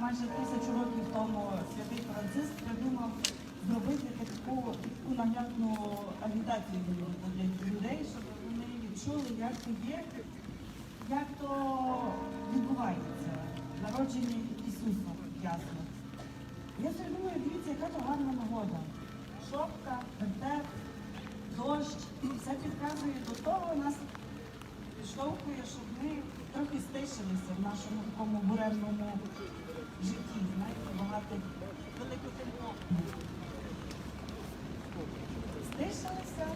Майже тисячу років тому святий Франциск придумав зробити таку, таку наглядну агітацію для людей, щоб вони відчули, як то є, як то відбувається народження Ісуса ясно. Я собі думаю, дивіться, яка то гарна нагода. Шопка, вертеп, дощ, все підказує до того нас підштовхує, щоб ми трохи стишилися в нашому такому буремному житті. Знаєте, багато великотемно. Стишилися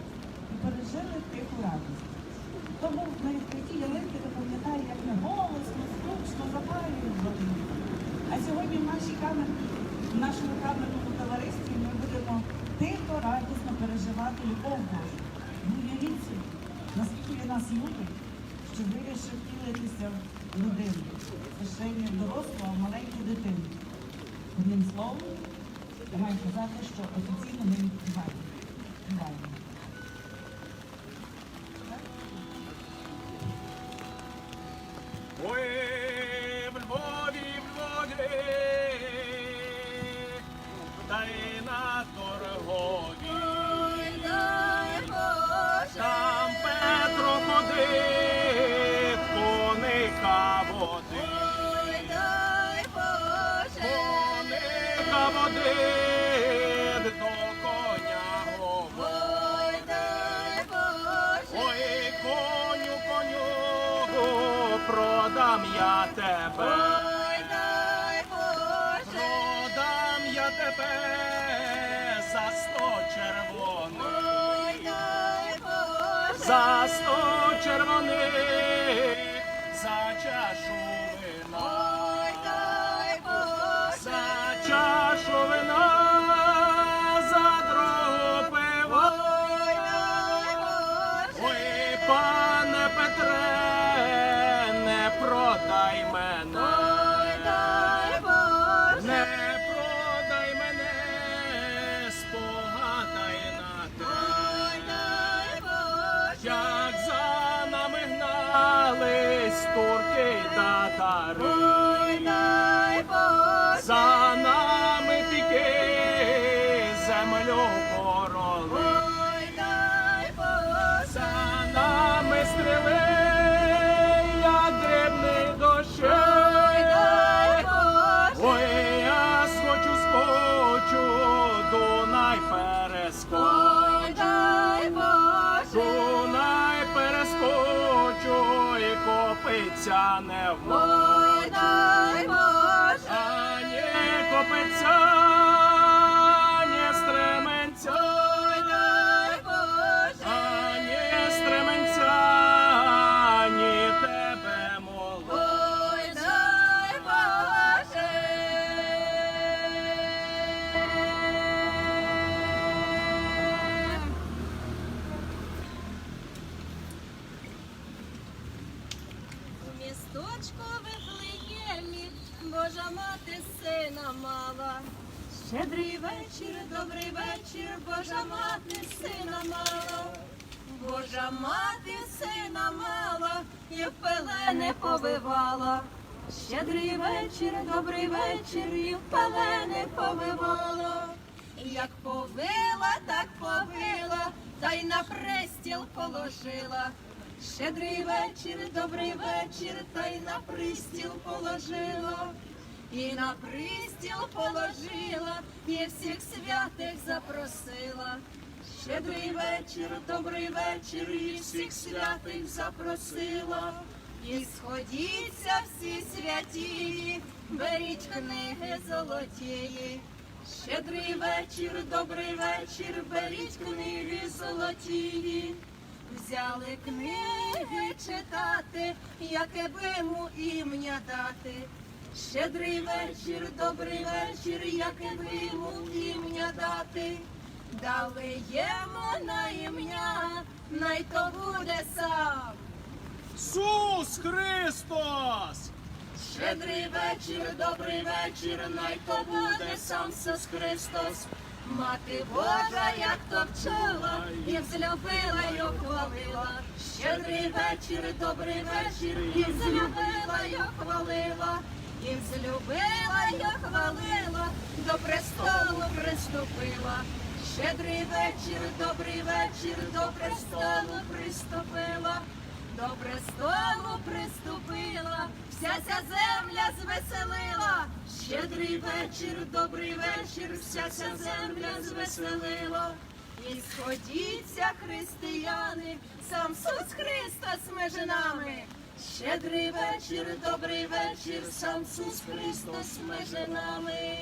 і пережили тиху радість. Тому на відкритті ялинки ви пам'ятаю, як ми голосно, скучно запалюємо. А сьогодні в нашій камері, в нашому камерному товаристві ми будемо тихо, радісно переживати любов Божу. Ну, уявіть собі, наскільки він нас любить, що вирішив втілитися в людину. Це не дорослого, а маленьку дитину. Одним словом, я маю казати, що офіційно ми відкриваємо. Я тебе. Божа мати сина мала, і в пелени повивала. Щедрий вечір, добрий вечір, і в пелени повивала. Як повила, так повила, та й на престіл положила. Щедрий вечір, добрий вечір, та й на пристіл положила. І на пристіл положила, і всіх святих запросила. Щедрий вечір, добрий вечір, і всіх святих запросила. І сходіться всі святі, беріть книги золотії. Щедрий вечір, добрий вечір, беріть книги золотії. Взяли книги читати, яке би йому ім'я дати. Щедрий вечір, добрий вечір, яке би йому ім'я дати. Дали йому на ім'я, най то буде сам. Ісус Христос! Щедрий вечір, добрий вечір, най то буде сам Ісус Христос. Мати Божа, як то вчила, і взлюбила й ухвалила. Щедрий вечір, добрий вечір, і злюбила й ухвалила. і взлюбила й хвалила, до престолу приступила. Щедрий вечір, добрий вечір, до престолу приступила, до престолу приступила, вся ця земля звеселила. Щедрий вечір, добрий вечір, вся ця земля звеселила. І сходіться, християни, сам Сус Христос між нами. Щедрий вечір, добрий вечір, сам Сус Христос між нами.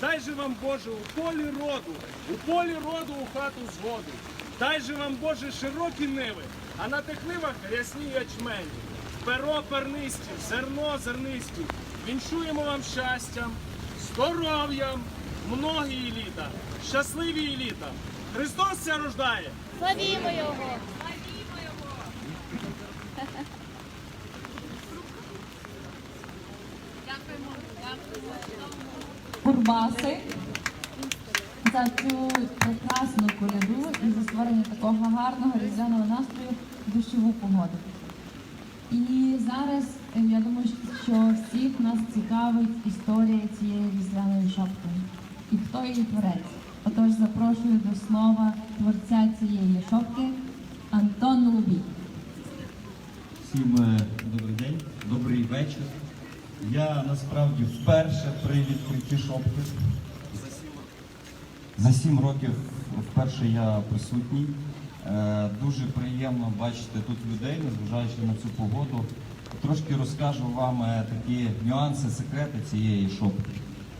Дай же вам Боже, у полі роду, у полі роду у хату згоду. Дай же вам Боже широкі ниви, а на тих нивах рясні ячмені. Перо пернисті, зерно зернисті. Віншуємо вам щастям, здоров'ям, многії літа, щасливі літа. Христос ся рождає. Славімо його! Курбаси за цю прекрасну коляду і за створення такого гарного різдвяного настрою в дощову погоду. І зараз е, я думаю, що всіх нас цікавить історія цієї різдвяної шопки і хто її творець. Отож запрошую до слова творця цієї шопки Антон Лубій. Всім е, добрий день, добрий вечір. Я насправді вперше при відкритті шопки. За сім років вперше я присутній. Е, Дуже приємно бачити тут людей, незважаючи на цю погоду. Трошки розкажу вам е, такі нюанси, секрети цієї шопки.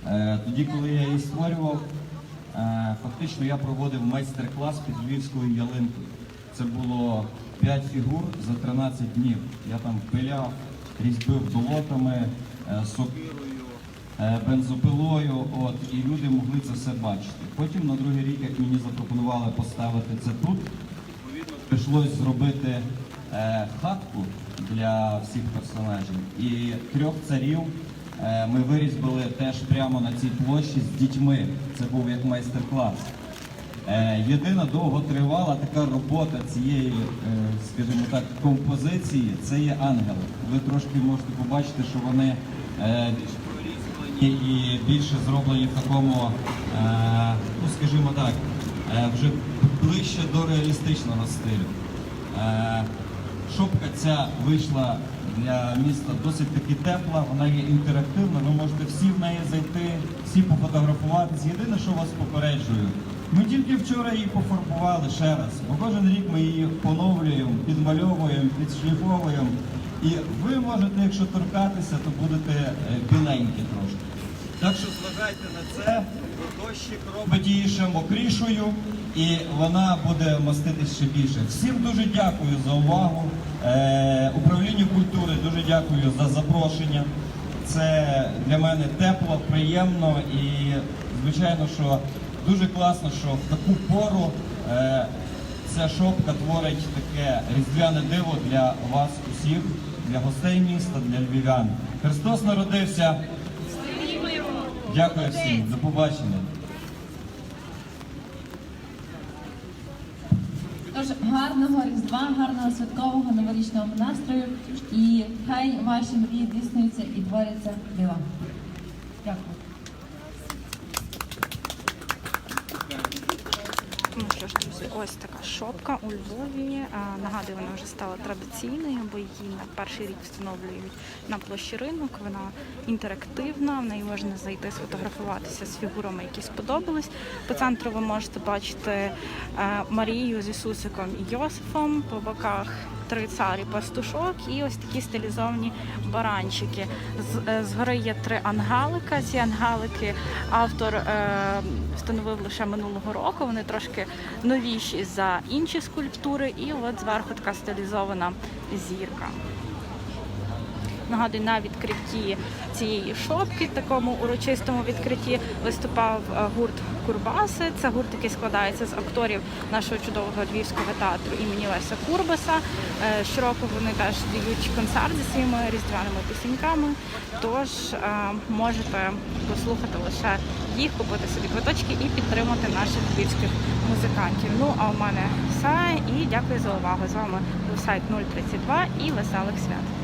Е, Тоді, коли я її створював, фактично я проводив майстер-клас під львівською ялинкою. Це було 5 фігур за 13 днів. Я там пиляв, різьбив долотами, сокирою, бензопилою, от, і люди могли це все бачити. Потім на другий рік, як мені запропонували поставити це тут, відповідно зробити е, хатку для всіх персонажів. І трьох царів е, ми вирізбили теж прямо на цій площі з дітьми. Це був як майстер-клас. Е, Єдина довготривала така робота цієї, е, скажімо так, композиції це є ангели. Ви трошки можете побачити, що вони е, більш прорізані і більше зроблені в такому, е, ну скажімо так, вже ближче до реалістичного стилю. Е, Шопка ця вийшла для міста досить таки тепла, вона є інтерактивна, ви можете всі в неї зайти, всі пофотографуватися. Єдине, що вас попереджую, ми тільки вчора її пофарбували ще раз, бо кожен рік ми її поновлюємо, підмальовуємо, підшліфовуємо. І ви можете, якщо торкатися, то будете е, біленькі трошки. Так що зважайте на це, дощик робить її ще мокрішою і вона буде маститись ще більше. Всім дуже дякую за увагу. Е, управлінню культури дуже дякую за запрошення. Це для мене тепло, приємно і звичайно, що дуже класно, що в таку пору е, ця шопка творить таке різдвяне диво для вас усіх, для гостей міста, для львів'ян. Христос народився. Дякую всім, до побачення. Тож гарного різдва, гарного святкового новорічного настрою і хай ваші мрії дійснюються і творяться дива. Дякую. Ну що ж, друзі, ось така шопка у Львові. Нагадую, вона вже стала традиційною, бо її на перший рік встановлюють на площі ринок. Вона інтерактивна, в неї можна зайти сфотографуватися з фігурами, які сподобались. По центру ви можете бачити е, Марію з Ісусиком і Йосифом, по боках три царі пастушок і ось такі стилізовані баранчики. Е, згори є три ангалика. Ці ангалики автор е, встановив лише минулого року. Вони трошки новіші за інші скульптури, і от зверху така стилізована зірка. Нагадую, на відкритті цієї шопки, такому урочистому відкритті, виступав е, гурт Курбаси. Це гурт, який складається з акторів нашого чудового львівського театру імені Леся Курбаса. Е, Щороку вони теж дають концерт зі своїми різдвяними пісеньками. Тож е, можете послухати лише їх, купити собі квиточки і підтримати наших львівських музикантів. Ну а у мене все і дякую за увагу. З вами був сайт 032 і веселих свят.